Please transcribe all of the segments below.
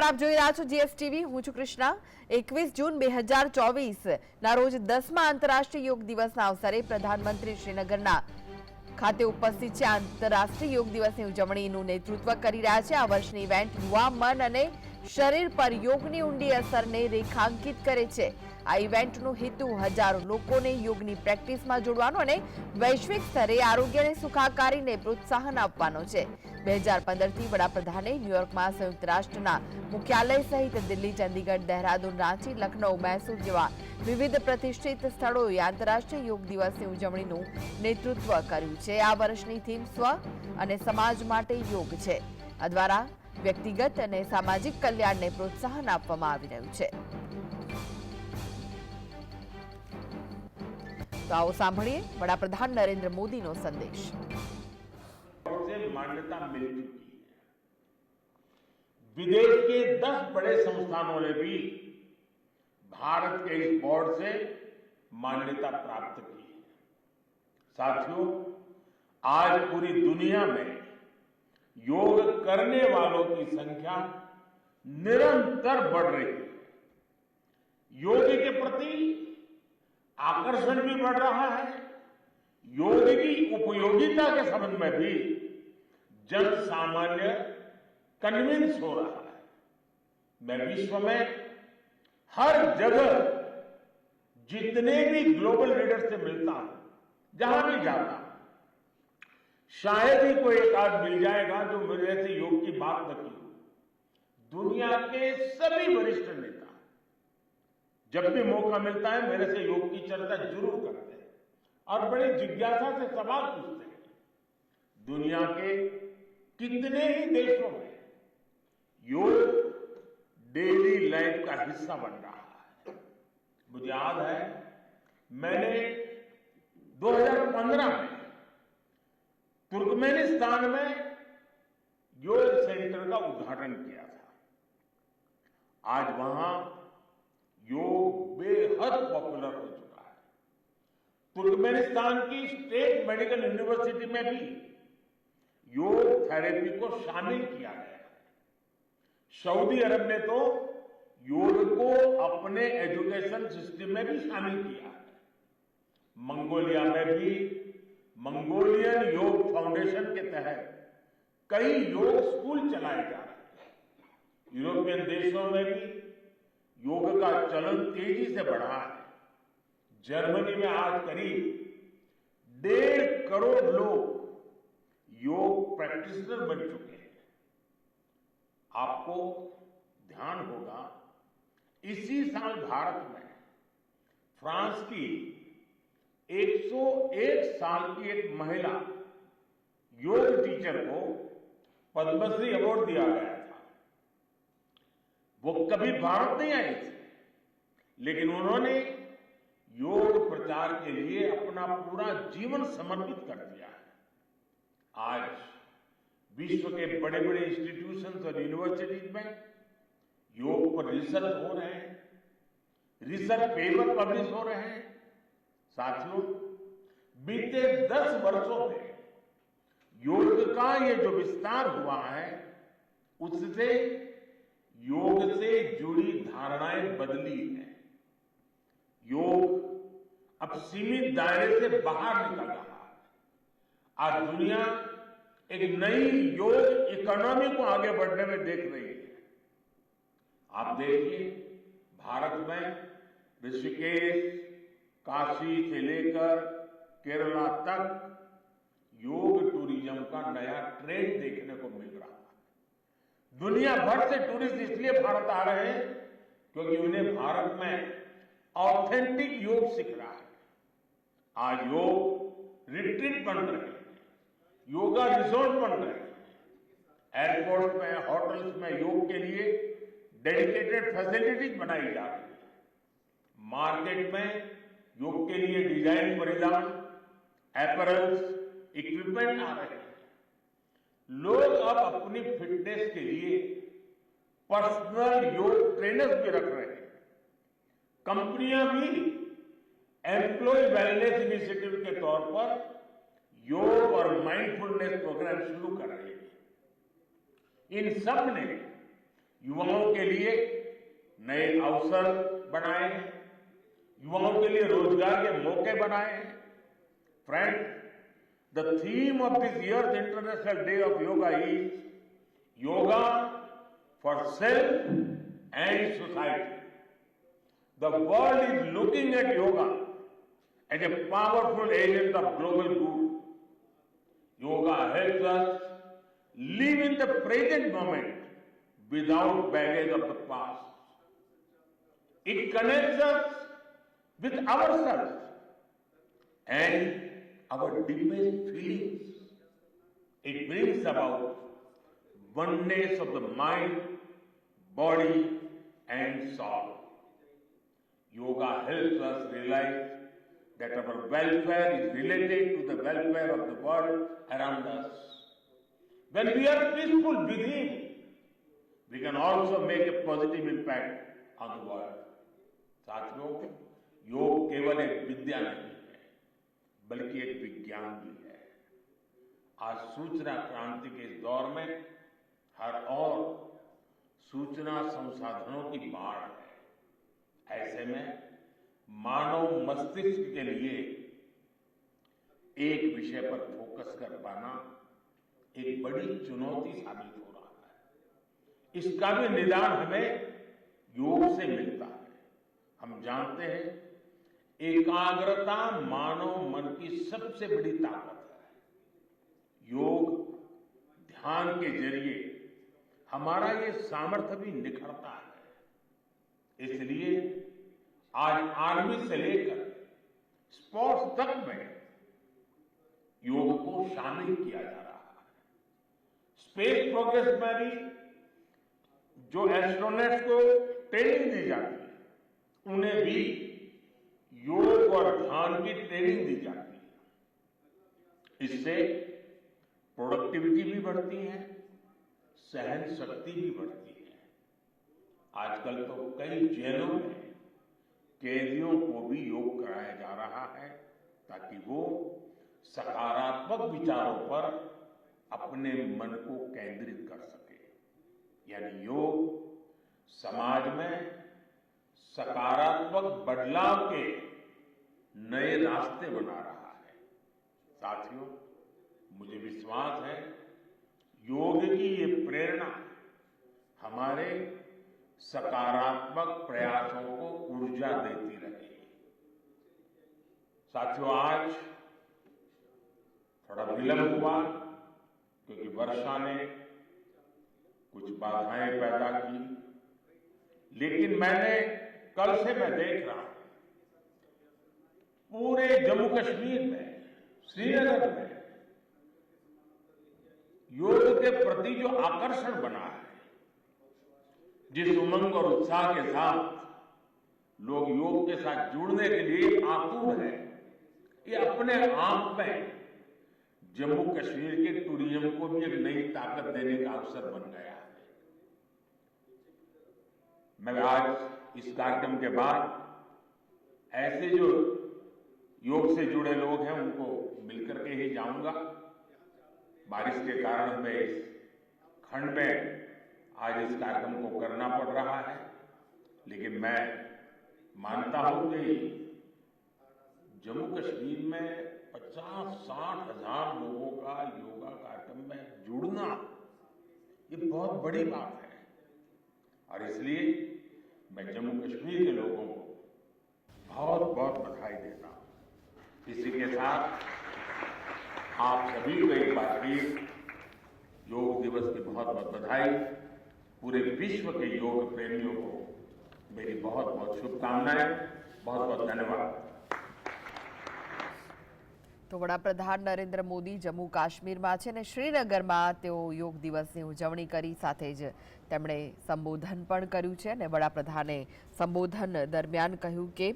આપ જોઈ રહ્યા છો જીએસટીવી. હું છું કૃષ્ણા. એકવીસ જૂન બે હજાર ચોવીસ ના રોજ દસમા આંતરરાષ્ટ્રીય યોગ દિવસના અવસરે પ્રધાનમંત્રી શ્રીનગરના ખાતે ઉપસ્થિત છે. આંતરરાષ્ટ્રીય યોગ દિવસની ઉજવણીનું નેતૃત્વ કરી રહ્યા છે. આ વર્ષની ઇવેન્ટ યુવા મન અને શરીર પર યોગની ઊંડી અસરને રેખાંકિત કરે છે. આ ઇવેન્ટનો હેતુ હજારો લોકોને યોગની પ્રેક્ટિસમાં જોડવાનો અને વૈશ્વિક સ્તરે આરોગ્ય અને સુખાકારીને પ્રોત્સાહન આપવાનો છે. બે હજાર પંદરથી વડાપ્રધાને ન્યુયોર્કમાં સંયુક્ત રાષ્ટ્રના મુખ્યાલય સહિત દિલ્હી, ચંદીગઢ, દહેરાદૂન, રાંચી લખનૌ મૈસૂર જેવા વિવિધ પ્રતિષ્ઠિત સ્થળોએ આંતરરાષ્ટ્રીય યોગ દિવસની ઉજવણીનું નેતૃત્વ કર્યું છે. આ વર્ષની થીમ સ્વ અને સમાજ માટે યોગ છે. આ દ્વારા વ્યક્તિગત અને સામાજિક કલ્યાણને પ્રોત્સાહન આપવામાં આવી રહ્યું છે તો આવો સાંભળીએ વડાપ્રધાન નરેન્દ્ર મોદીનો સંદેશ और से मान्यता मिल चुकी है विदेश के 10 बड़े संस्थानों ने भी भारत के इस बोर्ड से मान्यता प्राप्त की है साथियों आज पूरी दुनिया में योग करने वालों की संख्या निरंतर बढ़ रही है। योग के प्रति आकर्षण भी बढ़ रहा है। योग की उपयोगिता के संबंध में भी जन सामान्य कन्विंस हो रहा है। मैं विश्व में हर जगह जितने भी ग्लोबल लीडर से मिलता हूँ, जहाँ भी जाता हूँ शायद ही कोई एक आध मिल जाएगा जो मेरे से योग की बात न की दुनिया के सभी वरिष्ठ नेता, जब भी मौका मिलता है, मेरे से योग की चर्चा ज़रूर करते हैं और बड़े जिज्ञासा से सवाल पूछते हैं। दुनिया के कितने ही देशों में योग डेली लाइफ का हिस्सा बन रहा है। मुझे याद है, मैंने 2015 में तुर्कमेनिस्तान में योग सेंटर का उद्घाटन किया था। आज वहाँ योग बेहद पॉपुलर हो चुका है। तुर्कमेनिस्तान की स्टेट मेडिकल यूनिवर्सिटी में भी योग थेरेपी को शामिल किया गया है। सऊदी अरब ने तो योग को अपने एजुकेशन सिस्टम में भी शामिल किया है। मंगोलिया में भी मंगोलियन योग फाउंडेशन के तहत कई योग स्कूल चलाए जा रहे हैं। यूरोपियन देशों में भी योग का चलन तेज़ी से बढ़ा है। जर्मनी में आज करीब डेढ़ करोड़ लोग योग प्रैक्टिशनर बन चुके हैं। आपको ध्यान होगा, इसी साल भारत में फ्रांस की 101 साल की एक महिला, योग टीचर को पद्मश्री अवार्ड दिया गया था। वो कभी भारत नहीं आई थी, लेकिन उन्होंने योग प्रचार के लिए अपना पूरा जीवन समर्पित कर दिया है। आज विश्व के बड़े बड़े इंस्टीट्यूशंस और यूनिवर्सिटीज में योग पर रिसर्च हो रहे हैं रिसर्च पेपर पब्लिश हो रहे हैं साथियों, बीते दस वर्षों में योग का ये जो विस्तार हुआ है, उससे योग से जुड़ी धारणाएँ बदली हैं। योग अब सीमित दायरे से बाहर निकल रहा है। आज दुनिया एक नई योग इकोनॉमी को आगे बढ़ने में देख रही है। आप देखिए, भारत में ऋषिकेश काशी से लेकर केरला तक योग टूरिज़्म का नया ट्रेंड देखने को मिल रहा है। दुनिया भर से टूरिस्ट इसलिए भारत आ रहे हैं क्योंकि उन्हें भारत में ऑथेंटिक योग सीख रहा है। आज योग रिट्रीट बन रहे हैं, योगा रिजोर्ट बन रहे हैं। एयरपोर्ट में, होटल्स में योग के लिए डेडिकेटेड फैसिलिटीज़ बनाई जा रही है। मार्केट में योग के लिए डिज़ाइन परिधान एपरल्स इक्विपमेंट आ रहे हैं लोग अब अपनी फिटनेस के लिए पर्सनल योग ट्रेनर्स भी रख रहे हैं। कंपनियाँ भी एम्प्लॉय वेलनेस इनिशिएटिव के तौर पर योग और माइंडफुलनेस प्रोग्राम शुरू कर रही है। इन सबने युवाओं के लिए नए अवसर बनाए हैं। युवाओं के लिए रोज़गार के मौके बनाए। हैं friend the theme of this year international day of yoga is yoga for self and society the world is looking at yoga as a powerful agent of global good yoga help us live in the present moment without baggage of the past it connects us with ourselves and our deepest feelings. It brings about oneness of the mind, body, and soul. Yoga helps us realize that our welfare is related to the welfare of the world around us. When we are peaceful within, we can also make a positive impact on the world. Saathiyon, योग केवल एक विद्या नहीं है, बल्कि एक विज्ञान भी है। आज सूचना क्रांति के इस दौर में हर और सूचना संसाधनों की बाढ़ है। ऐसे में मानव मस्तिष्क के लिए एक विषय पर फोकस कर पाना एक बड़ी चुनौती साबित हो रहा है। इसका भी निदान हमें योग से मिलता है। हम जानते हैं एकाग्रता मानव मन की सबसे बड़ी ताकत है। योग ध्यान के ज़रिए हमारा ये सामर्थ्य भी निखरता है। इसलिए आज आर्मी से लेकर स्पोर्ट्स तक में योग को शामिल किया जा रहा है। स्पेस प्रोग्रेस में भी जो एस्ट्रोनॉट्स को ट्रेनिंग दी जाती है, उन्हें भी योग और ध्यान की ट्रेनिंग दी जाती है। इससे प्रोडक्टिविटी भी बढ़ती है, सहन शक्ति भी बढ़ती है। आजकल तो कई जेलों में कैदियों को भी योग कराया जा रहा है, ताकि वो सकारात्मक विचारों पर अपने मन को केंद्रित कर सके। यानी योग समाज में सकारात्मक बदलाव के नए रास्ते बना रहा है। साथियों, मुझे विश्वास है, योग की ये प्रेरणा हमारे सकारात्मक प्रयासों को ऊर्जा देती रहेगी साथियों, आज थोड़ा विलंब हुआ, क्योंकि वर्षा ने कुछ बाधाएँ पैदा की, लेकिन मैंने कल से मैं देख रहा हूँ। पूरे जम्मू कश्मीर में, श्रीनगर में योग के प्रति जो आकर्षण बना है, जिस उमंग और उत्साह के साथ लोग योग के साथ जुड़ने के लिए आतुर हैं, ये अपने आप में जम्मू कश्मीर के टूरिज़्म को भी एक नई ताकत देने का अवसर बन गया है। मैं आज इस कार्यक्रम के बाद ऐसे जो योग से जुड़े लोग हैं, उनको मिलकर के ही जाऊँगा। बारिश के कारण हमें इस खंड में आज इस कार्यक्रम को करना पड़ रहा है। लेकिन मैं मानता हूँ कि जम्मू कश्मीर में पचास साठ हज़ार लोगों का योगा कार्यक्रम में जुड़ना, ये बहुत बड़ी बात है। और इसलिए मैं जम्मू कश्मीर के लोगों को बहुत बहुत बधाई देता हूँ। इसी के साथ आप सभी को एक बार फिर योग दिवस की बहुत बहुत बधाई पूरे विश्व के योग प्रेमियों को मेरी बहुत बहुत शुभकामनाएं बहुत बहुत धन्यवाद તો વડાપ્રધાન નરેન્દ્ર મોદી જમ્મુ કાશ્મીરમાં છે અને શ્રીનગરમાં તેઓ યોગ દિવસની ઉજવણી કરી સાથે જ તેમણે સંબોધન પણ કર્યું છે અને વડાપ્રધાને સંબોધન દરમિયાન કહ્યું કે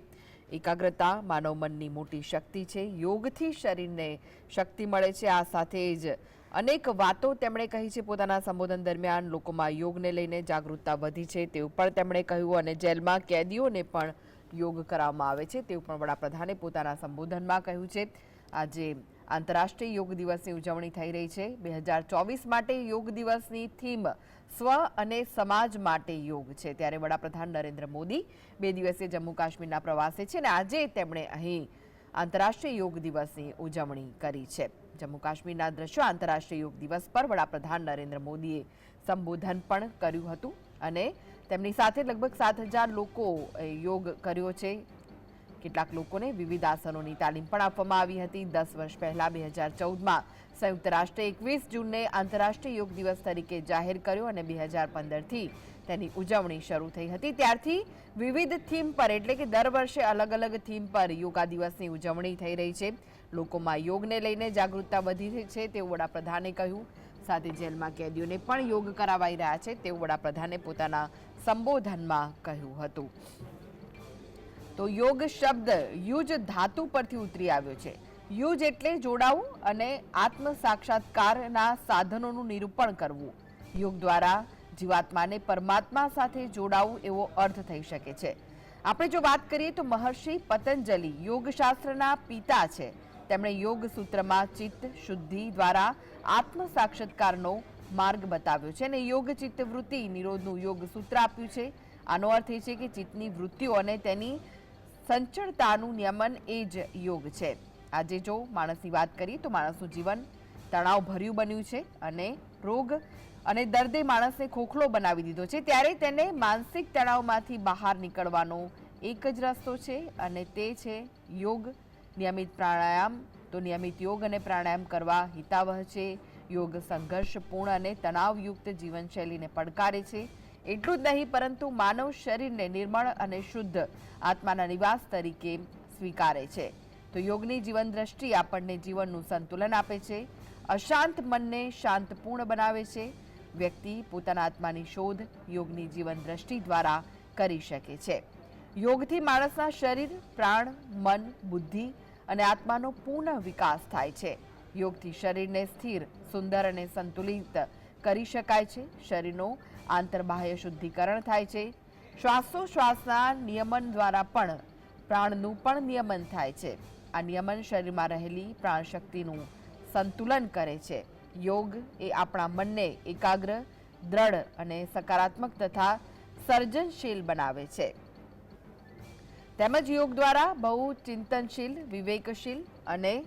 એકાગ્રતા, માનવ મનની મોટી શક્તિ છે, યોગથી શરીરને શક્તિ મળે છે. આ સાથે જ અનેક વાતો તેમણે કહી છે. પોતાના સંબોધન દરમિયાન લોકોમાં યોગને લઈને જાગૃતતા વધી છે. તેવું પણ તેમણે કહ્યું અને જેલમાં કેદીઓને પણ યોગ કરાવવામાં આવે છે. તેવું પણ વડાપ્રધાને પોતાના સંબોધનમાં કહ્યું છે. આજે આંતરરાષ્ટ્રીય યોગ દિવસની ઉજવણી થઈ રહી છે. બે હજાર ચોવીસ માટે યોગ દિવસની થીમ સ્વ અને સમાજ માટે યોગ છે. ત્યારે વડાપ્રધાન નરેન્દ્ર મોદી બે દિવસીય જમ્મુ કાશ્મીરના પ્રવાસે છે અને આજે તેમણે અહીં આંતરરાષ્ટ્રીય યોગ દિવસની ઉજવણી કરી છે. જમ્મુ કાશ્મીરના દ્રશ્યો આંતરરાષ્ટ્રીય યોગ દિવસ પર વડાપ્રધાન નરેન્દ્ર મોદીએ સંબોધન પણ કર્યું હતું અને તેમની સાથે લગભગ સાત હજાર લોકો યોગ કર્યો છે. કેટલાક લોકોને વિવિધ આસનોની તાલીમ પણ આપવામાં આવી હતી. દસ વર્ષ પહેલા બે હજાર ચૌદમાં સંયુક્ત રાષ્ટ્રે એકવીસ જૂનને આંતરરાષ્ટ્રીય યોગ દિવસ તરીકે જાહેર કર્યો અને બે હજાર પંદરથી તેની ઉજવણી શરૂ થઈ હતી. ત્યારથી વિવિધ થીમ પર, એટલે કે દર વર્ષે અલગ અલગ થીમ પર યોગા દિવસની ઉજવણી થઈ રહી છે. લોકોમાં યોગને લઈને જાગૃતતા વધી રહી છે, તેવું વડાપ્રધાને કહ્યું. સાથે જેલમાં કેદીઓને પણ યોગ કરાવાઈ રહ્યા છે, તેવું વડાપ્રધાને પોતાના સંબોધનમાં કહ્યું હતું. તો યોગ શબ્દ યુજ ધાતુ પરથી ઉતરી આવ્યો છે. યુજ એટલે જોડાવું અને આત્મ સાક્ષાત્કારના સાધનોનું નિરૂપણ કરવું. યોગ દ્વારા જીવાત્માને પરમાત્મા સાથે જોડાવું એવો અર્થ થઈ શકે છે. આપણે જો વાત કરીએ તો મહર્ષિ પતંજલિ યોગશાસ્ત્રના પિતા છે. તેમણે યોગ સૂત્રમાં ચિત્ત શુદ્ધિ દ્વારા આત્મ સાક્ષાત્કારનો માર્ગ બતાવ્યો છે અને યોગ ચિત્ત વૃત્તિ નિરોધનું યોગ સૂત્ર આપ્યું છે. આનો અર્થ એ છે કે ચિત્તની વૃત્તિઓ અને તેની સંચળતાનું નિયમન એ જ યોગ છે. આજે જો માણસની વાત કરીએ તો માણસનું જીવન તણાવભર્યું બન્યું છે અને રોગ અને દર્દે માણસને ખોખલો બનાવી દીધો છે. ત્યારે તેને માનસિક તણાવમાંથી બહાર નીકળવાનો એક જ રસ્તો છે અને તે છે યોગ. નિયમિત પ્રાણાયામ, તો નિયમિત યોગ અને પ્રાણાયામ કરવા હિતાવહ છે. યોગ સંઘર્ષપૂર્ણ અને તણાવયુક્ત જીવનશૈલીને પડકારે છે. એટલું જ નહીં, પરંતુ માનવ શરીરને નિર્મળ અને શુદ્ધ આત્માના નિવાસ તરીકે સ્વીકારે છે. તો યોગની જીવન દ્રષ્ટિ આપણને જીવનનું સંતુલન આપે છે, અશાંત મનને શાંતપૂર્ણ બનાવે છે, વ્યક્તિ પોતાના આત્માની શોધ યોગની જીવન દ્રષ્ટિ દ્વારા કરી શકે છે. યોગથી માણસના શરીર, પ્રાણ, મન, બુદ્ધિ અને આત્માનો પૂર્ણ વિકાસ થાય છે. યોગથી શરીરને સ્થિર, સુંદર અને સંતુલિત કરી શકાય છે. શરીરનો આંતરબાહ્ય શુદ્ધિકરણ થાય છે. શ્વાસોશ્વાસના નિયમન દ્વારા પણ પ્રાણનું પણ નિયમન થાય છે. આ નિયમન શરીરમાં રહેલી પ્રાણશક્તિનું સંતુલન કરે છે. યોગ એ આપણા મનને એકાગ્ર, દ્રઢ અને સકારાત્મક તથા સર્જનશીલ બનાવે છે. તેમજ યોગ દ્વારા બહુ ચિંતનશીલ, વિવેકશીલ અને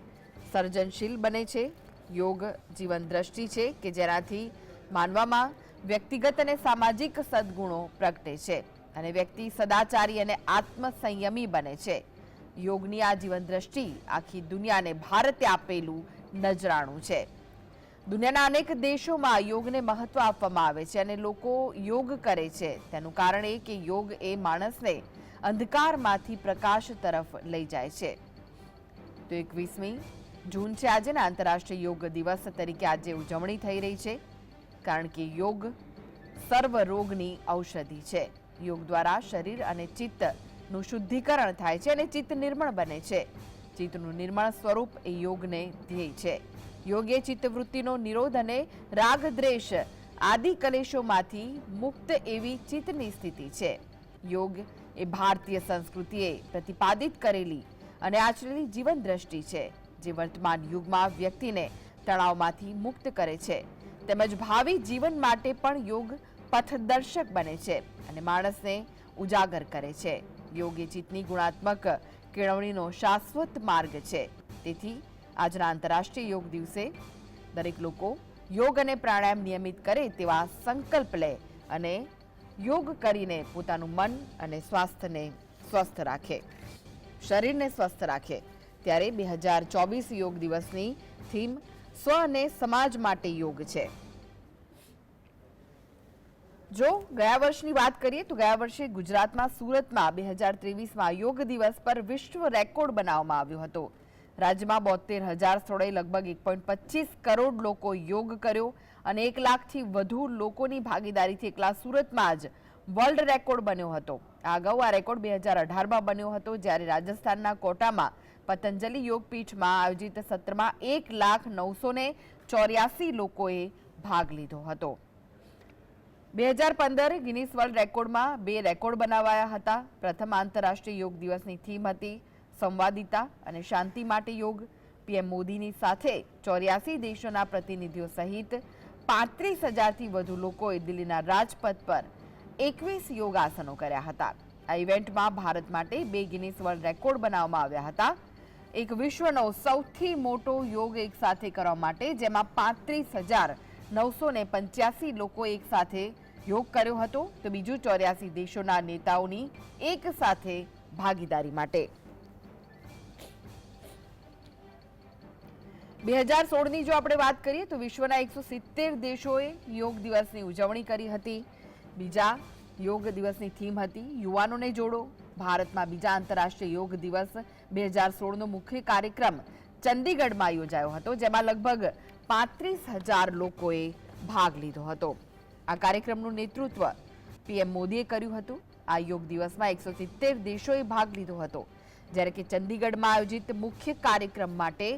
સર્જનશીલ બને છે. યોગ જીવન દ્રષ્ટિ છે કે જેનાથી માનવામાં વ્યક્તિગત અને સામાજિક સદગુણો પ્રગટે છે અને વ્યક્તિ સદાચારી અને આત્મસંયમી બને છે. યોગની આ જીવન દ્રષ્ટિ આખી દુનિયાને ભારતે આપેલું નજરાણું છે. દુનિયાના અનેક દેશોમાં યોગને મહત્વ આપવામાં આવે છે અને લોકો યોગ કરે છે. તેનું કારણ એ કે યોગ એ માણસને અંધકારમાંથી પ્રકાશ તરફ લઈ જાય છે. તો એકવીસમી જૂન છે આજે ને આંતરરાષ્ટ્રીય યોગ દિવસ તરીકે આજે ઉજવણી થઈ રહી છે. કારણ કે યોગ સર્વ રોગની ઔષધિ છે. યોગ દ્વારા શરીર અને ચિત્તનું શુદ્ધિકરણ થાય છે અને ચિત્ત નિર્મળ બને છે. ચિત્તનું નિર્મળ સ્વરૂપ એ યોગને ધ્યેય છે. યોગ એ ચિત્તવૃત્તિનો નિરોધ અને રાગ દ્રેશ આદિ કલેશોમાંથી મુક્ત એવી ચિત્તની સ્થિતિ છે. યોગ એ ભારતીય સંસ્કૃતિએ પ્રતિપાદિત કરેલી અને આચરેલી જીવન દ્રષ્ટિ છે, જે વર્તમાન યુગમાં વ્યક્તિને તણાવમાંથી મુક્ત કરે છે. તેમજ ભાવિ જીવન માટે પણ યોગ પથદર્શક બને છે અને માણસને ઉજાગર કરે છે. યોગ એ ચિત્તની ગુણાત્મક કેળવણીનો શાશ્વત માર્ગ છે. તેથી આજના આંતરરાષ્ટ્રીય યોગ દિવસે દરેક લોકો યોગ અને પ્રાણાયામ નિયમિત કરે તેવા સંકલ્પ લે અને યોગ કરીને પોતાનું મન અને સ્વાસ્થ્યને સ્વસ્થ રાખે. શરીરને સ્વસ્થ રાખે. ત્યારે બે હજાર ચોવીસ યોગ દિવસની થીમ સ્વ અને સમાજ માટે યોગ છે. જો ગયા વર્ષની વાત કરીએ તો ગયા વર્ષે ગુજરાતમાં સુરતમાં બે હજાર ત્રેવીસમાં યોગ દિવસ પર વિશ્વ રેકોર્ડ બનાવવામાં આવ્યો હતો. રાજ્યમાં બોતેર હજાર સ્થળોએ લગભગ એક પોઈન્ટ પચીસ કરોડ લોકો યોગ કર્યો અને એક લાખથી વધુ લોકોની ભાગીદારીથી એકલા સુરતમાં જ વર્લ્ડ રેકોર્ડ બન્યો હતો. આ અગાઉ આ રેકોર્ડ બે હજાર અઢારમાં બન્યો હતો જ્યારે રાજસ્થાનના કોટામાં પતંજલિ યોગપીઠમાં આયોજિત સત્રમાં એક લાખ નવસો ને ચોર્યાસી લોકોએ ભાગ લીધો હતો. બે હજાર પંદર ગિનિસ વર્લ્ડ રેકોર્ડમાં બે રેકોર્ડ બનાવાયા હતા. પ્રથમ આંતરરાષ્ટ્રીય યોગ દિવસની થીમ હતી સંવાદિતા અને શાંતિ માટે યોગ. પીએમ મોદીની સાથે ચોર્યાસી દેશોના પ્રતિનિધિઓ સહિત પાંત્રીસ હજારથી વધુ લોકોએ દિલ્હીના રાજપથ પર એકવીસ યોગાસનો કર્યા હતા. આ ઇવેન્ટમાં ભારત માટે બે ગિનિસ વર્લ્ડ રેકોર્ડ બનાવવામાં આવ્યા હતા. એક વિશ્વનો સૌથી મોટો યોગ એક સાથે કરવા માટે, જેમાં પાંત્રીસ હજાર નવસો ને પંચ્યાસી લોકો એક સાથે યોગ કર્યો હતો. તો બીજું ચોર્યાસી દેશોના નેતાઓની એક સાથે ભાગીદારી માટે. બે હજાર સોળની જો આપણે વાત કરીએ, તો વિશ્વના એકસો સિત્તેર દેશોએ યોગ દિવસની ઉજવણી કરી હતી. બીજા યોગ દિવસની થીમ હતી યુવાનોને જોડો. ભારતમાં બીજા આંતરરાષ્ટ્રીય યોગ દિવસ બે હજાર સોળનો મુખ્ય કાર્યક્રમ ચંદીગઢમાં યોજાયો હતો, જેમાં લગભગ પાંત્રીસ હજાર લોકોએ ભાગ લીધો હતો. આ કાર્યક્રમનું નેતૃત્વ પીએમ મોદીએ કર્યું હતું. આ યોગ દિવસમાં એકસો સિત્તેર દેશોએ ભાગ લીધો હતો. જ્યારે કે ચંદીગઢમાં આયોજિત મુખ્ય કાર્યક્રમ માટે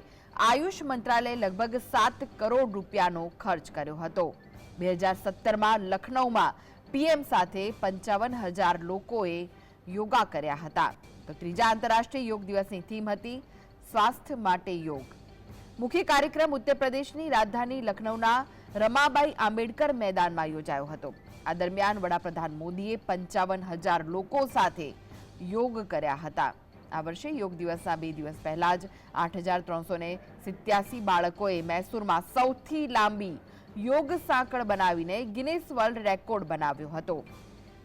આયુષ મંત્રાલયે લગભગ સાત કરોડ રૂપિયાનો ખર્ચ કર્યો હતો. બે હજાર સત્તરમાં લખનૌમાં પીએમ સાથે પંચાવન હજાર લોકોએ યોગા કર્યા હતા. તો ત્રીજા આંતરરાષ્ટ્રીય યોગ દિવસની થીમ હતી સ્વાસ્થ્ય માટે યોગ. મુખ્ય કાર્યક્રમ ઉત્તર પ્રદેશની રાજધાની લખનૌના રમાબાઈ આંબેડકર મેદાનમાં યોજાયો હતો. આ દરમિયાન વડાપ્રધાન મોદીએ પંચાવન હજાર લોકો સાથે યોગ કર્યા હતા. આ વર્ષે યોગ દિવસના બે દિવસ પહેલા જ આઠ હજાર ત્રણસો ને સિત્યાસી બાળકોએ મૈસૂરમાં સૌથી લાંબી યોગ સાંકળ બનાવીને ગિનેસ વર્લ્ડ રેકોર્ડ બનાવ્યો હતો.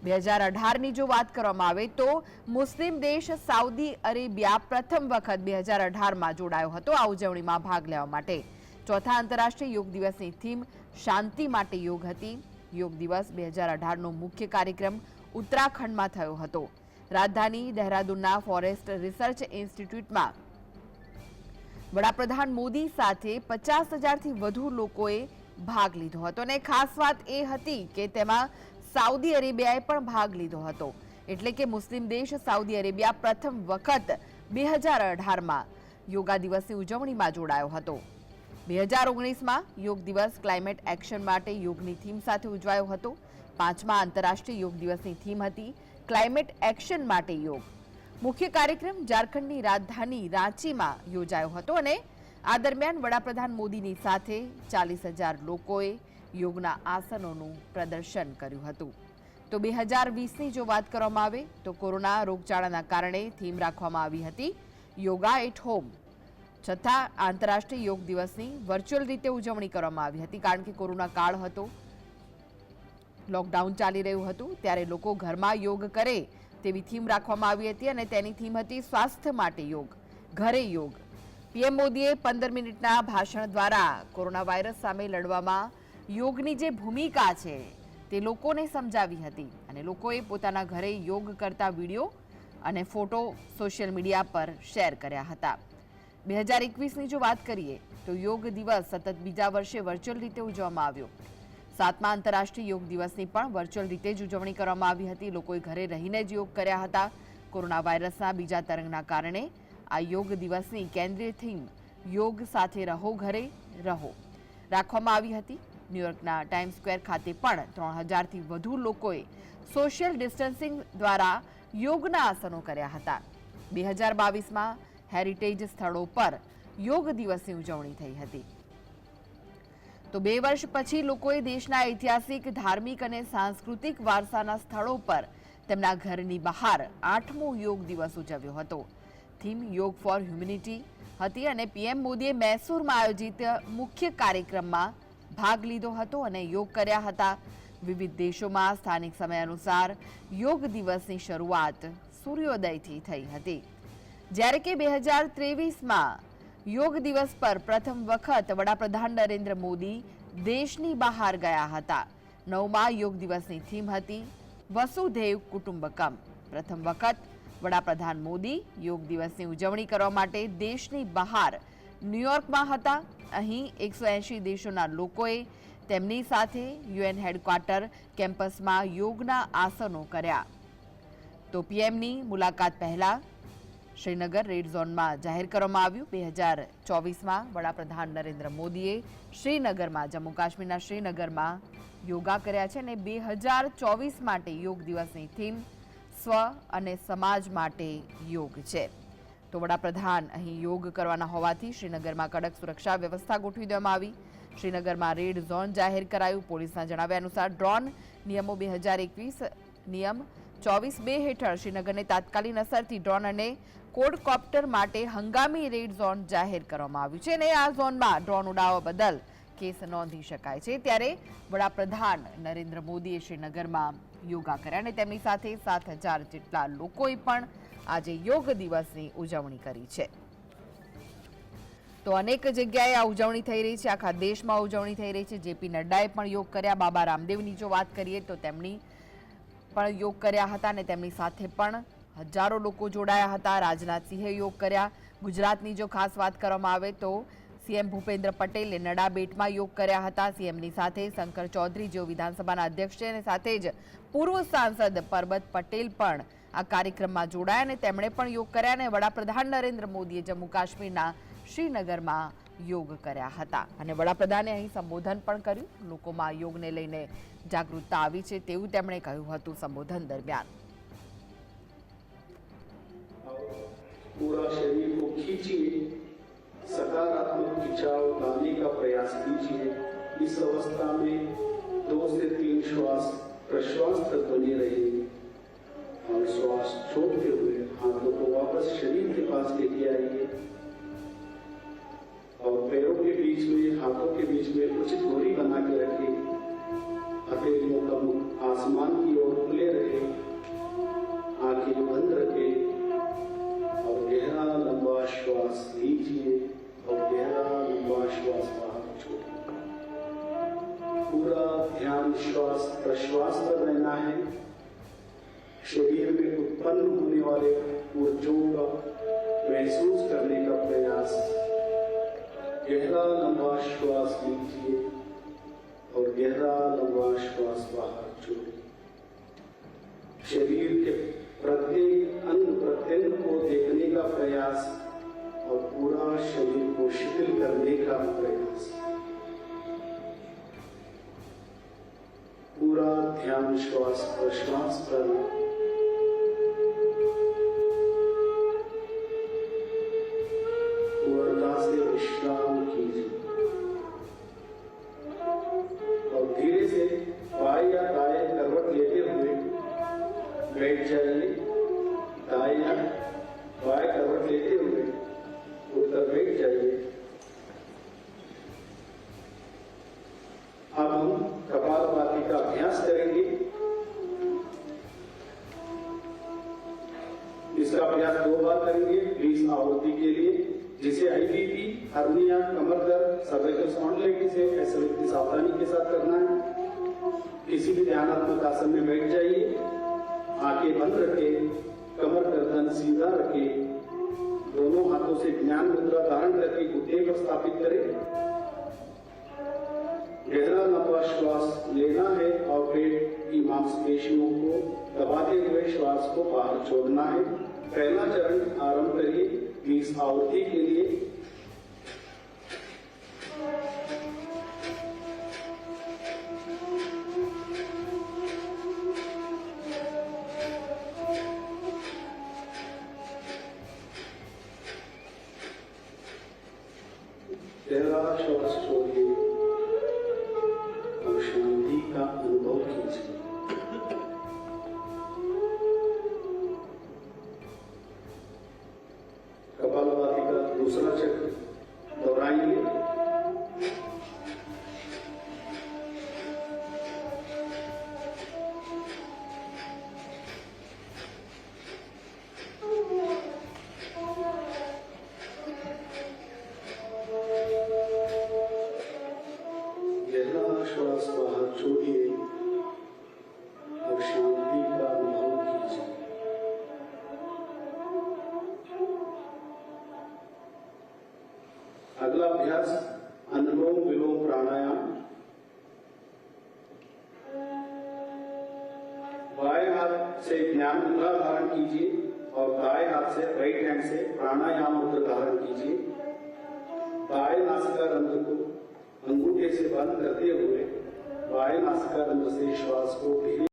બે હજાર અઢારની જો વાત કરવામાં આવે તો મુસ્લિમ દેશ સાઉદી અરેબિયા પ્રથમ વખત બે હજાર અઢારમાં જોડાયો હતો આ ઉજવણીમાં ભાગ લેવા માટે. ચોથા આંતરરાષ્ટ્રીય યોગ દિવસની થીમ શાંતિ માટે યોગ હતી. યોગ દિવસ બે હજાર અઢારનો મુખ્ય કાર્યક્રમ ઉત્તરાખંડમાં થયો હતો. રાજધાની દહેરાદૂનના ફોરેસ્ટ રિસર્ચ ઇન્સ્ટિટ્યૂટમાં વડાપ્રધાન મોદી સાથે પચાસ હજારથી વધુ લોકોએ ભાગ લીધો હતો. અને ખાસ વાત એ હતી કે તેમાં સાઉદી અરેબિયાએ પણ ભાગ લીધો હતો. એટલે કે મુસ્લિમ દેશ સાઉદી અરેબિયા પ્રથમ વખત બે હજાર અઢારમાં યોગા દિવસની ઉજવણીમાં જોડાયો હતો. બે હજાર ઓગણીસમાં યોગ દિવસ ક્લાઇમેટ એક્શન માટે યોગની થીમ સાથે ઉજવાયો હતો. પાંચમા આંતરરાષ્ટ્રીય યોગ દિવસની થીમ હતી ક્લાઇમેટ એક્શન માટે યોગ. મુખ્ય કાર્યક્રમ ઝારખંડની રાજધાની રાંચીમાં યોજાયો હતો અને આ દરમિયાન વડાપ્રધાન મોદીની સાથે ચાલીસ હજાર લોકોએ યોગના આસનોનું પ્રદર્શન કર્યું હતું. તો બે હજાર વીસની જો વાત કરવામાં આવે, તો કોરોના રોગચાળાના કારણે થીમ રાખવામાં આવી હતી, યોગા એટ હોમ. છતાં આંતરરાષ્ટ્રીય યોગ દિવસની વર્ચ્યુઅલ રીતે ઉજવણી કરવામાં આવી હતી, કારણ કે કોરોના કાળ હતો, લોકડાઉન ચાલી રહ્યું હતું, ત્યારે લોકો ઘરમાં યોગ કરે તેવી થીમ રાખવામાં આવી હતી અને તેની થીમ હતી સ્વાસ્થ્ય માટે યોગ, ઘરે યોગ. પીએમ મોદીએ પંદર મિનિટના ભાષણ દ્વારા કોરોના વાયરસ સામે લડવામાં યોગની જે ભૂમિકા છે, તે લોકોને સમજાવી હતી. અને લોકોએ પોતાના ઘરે યોગ કરતા વીડિયો અને ફોટો સોશિયલ મીડિયા પર શેર કર્યા હતા. બે હજાર એકવીસની જો વાત કરીએ, તો યોગ દિવસ સતત બીજા વર્ષે વર્ચ્યુઅલ રીતે ઉજવવામાં આવ્યો. સાતમા આંતરરાષ્ટ્રીય યોગ દિવસની પણ વર્ચ્યુઅલ રીતે જ ઉજવણી કરવામાં આવી હતી. લોકોએ ઘરે રહીને જ યોગ કર્યા હતા. કોરોના વાયરસના બીજા તરંગના કારણે આ યોગ દિવસની કેન્દ્રીય થીમ યોગ સાથે રહો ઘરે રહો રાખવામાં આવી હતી. ન્યુયોર્કના ટાઈમ સ્ક્વેર ખાતે પણ ત્રણ હજારથી વધુ લોકોએ સોશિયલ ડિસ્ટન્સિંગ દ્વારા યોગના આસનો કર્યા હતા. બે હજાર બાવીસમાં હેરિટેજ સ્થળો પર યોગ દિવસની ઉજવણી થઈ હતી. તો બે વર્ષ પછી લોકોએ દેશના ઐતિહાસિક, ધાર્મિક અને સાંસ્કૃતિક વારસાના સ્થળો પર તેમના ઘરની બહાર આઠમો યોગ દિવસ ઉજવ્યો હતો. થીમ યોગ ફોર હ્યુમિનિટી હતી અને પીએમ મોદીએ મૈસૂરમાં આયોજિત મુખ્ય કાર્યક્રમમાં ભાગ લીધો હતો અને યોગ કર્યા હતા. વિવિધ દેશોમાં સ્થાનિક સમય અનુસાર યોગ દિવસની શરૂઆત સૂર્યોદયથી થઈ હતી. જ્યારે કે બે હજાર ત્રેવીસમાં યોગ દિવસ પર પ્રથમ વખત વડાપ્રધાન નરેન્દ્ર મોદી દેશની બહાર ગયા હતા. નવમા યોગ દિવસની થીમ હતી વસુધૈવ કુટુંબકમ. પ્રથમ વખત વડાપ્રધાન મોદી યોગ દિવસની ઉજવણી કરવા માટે દેશની બહાર ન્યુયોર્કમાં હતા. અહીં એકસો એંશી દેશોના લોકોએ તેમની સાથે યુએન હેડક્વાર્ટર કેમ્પસમાં યોગના આસનો કર્યા. તો પીએમની મુલાકાત પહેલા શ્રીનગર રેડ ઝોનમાં જાહેર કરવામાં આવ્યું. બે હજાર ચોવીસમાં વડાપ્રધાન નરેન્દ્ર મોદીએ શ્રીનગરમાં જમ્મુ કાશ્મીરના શ્રીનગરમાં યોગા કર્યા છે અને બે હજાર ચોવીસ માટે યોગ દિવસની થીમ સ્વ અને સમાજ માટે યોગ છે. તો વડાપ્રધાન અહીં યોગ કરવાના હોવાથી શ્રીનગરમાં કડક સુરક્ષા વ્યવસ્થા ગોઠવી દેવામાં આવી. શ્રીનગરમાં રેડ ઝોન જાહેર કરાયું. પોલીસના જણાવ્યા અનુસાર ડ્રોન નિયમો બે હજાર એકવીસ નિયમ ચોવીસ બે હેઠળ શ્રીનગરને તાત્કાલિક અસરથી ડ્રોન અને કોડકોપ્ટર માટે હંગામી રેડ ઝોન જાહેર કરવામાં આવ્યું છે અને આ ઝોનમાં ડ્રોન ઉડાવવા બદલ કેસ નોંધી શકાય છે. ત્યારે વડાપ્રધાન નરેન્દ્ર મોદીએ શ્રીનગરમાં યોગા કર્યા અને તેમની સાથે સાત જેટલા લોકોએ પણ આજે યોગ દિવસની ઉજવણી કરી છે. તો અનેક જગ્યાએ આ ઉજવણી થઈ રહી છે, આખા દેશમાં ઉજવણી થઈ રહી છે. જેપી નડ્ડાએ પણ યોગ કર્યા, બાબા રામદેવની જો વાત કરીએ તો તેમની પણ યોગ કર્યા હતા અને તેમની સાથે પણ હજારો લોકો જોડાયા હતા. રાજનાથસિંહે યોગ કર્યા. ગુજરાતની જો ખાસ વાત કરવામાં આવે તો સીએમ ભૂપેન્દ્ર પટેલે નડા બેટમાં યોગ કર્યા હતા. સીએમની સાથે શંકર ચૌધરી જેઓ વિધાનસભાના અધ્યક્ષ છે અને સાથે જ પૂર્વ સાંસદ પરબત પટેલ પણ આ કાર્યક્રમમાં જોડાયા અને તેમણે પણ યોગ કર્યા અને વડાપ્રધાન નરેન્દ્ર મોદીએ જમ્મુ કાશ્મીરના શ્રીનગરમાં યોગ કર્યા હતા અને વડાપ્રધાને અહીં સંબોધન પણ કર્યું લોકોમાં યોગને લઈને જાગૃતતા આવી છે તેવું તેમણે કહ્યું હતું સંબોધન દરમિયાન पूरा शरीर को खींचिए सकारात्मक खिंचाव लाने का प्रयास कीजिए इस अवस्था में दो से तीन श्वास प्रश्वास तक बने रहिए और श्वास छोड़ते हुए हाथों को वापस शरीर के पास लेके आइए। और पैरों के बीच में, हाथों के बीच में उचित दूरी बना के रखिए। हथेलियों का मुख आसमान की ओर खुले रहे आँखें बंद रखे। और गहरा लंबा श्वास लीजिए। और गहरा लंबा श्वास बाहर छोड़िए। पूरा ध्यान श्वास प्रश्वास पर रहना है। शरीर में उत्पन्न होने वाले ऊर्जों का महसूस करने का प्रयास। गहरा लंबा श्वास लीजिए और गहरा लंबा श्वास बाहर छोड़िए शरीर के प्रत्येक अंग प्रत्यंग को देखने का प्रयास और पूरा शरीर को शिथिल करने का प्रयास। पूरा ध्यान श्वास प्रश्वास पर लेना है और पेट की मांसपेशियों को दबाते हुए श्वास को बाहर छोड़ना है पहला चरण आरंभ करिए बीस आवृत्ति के लिए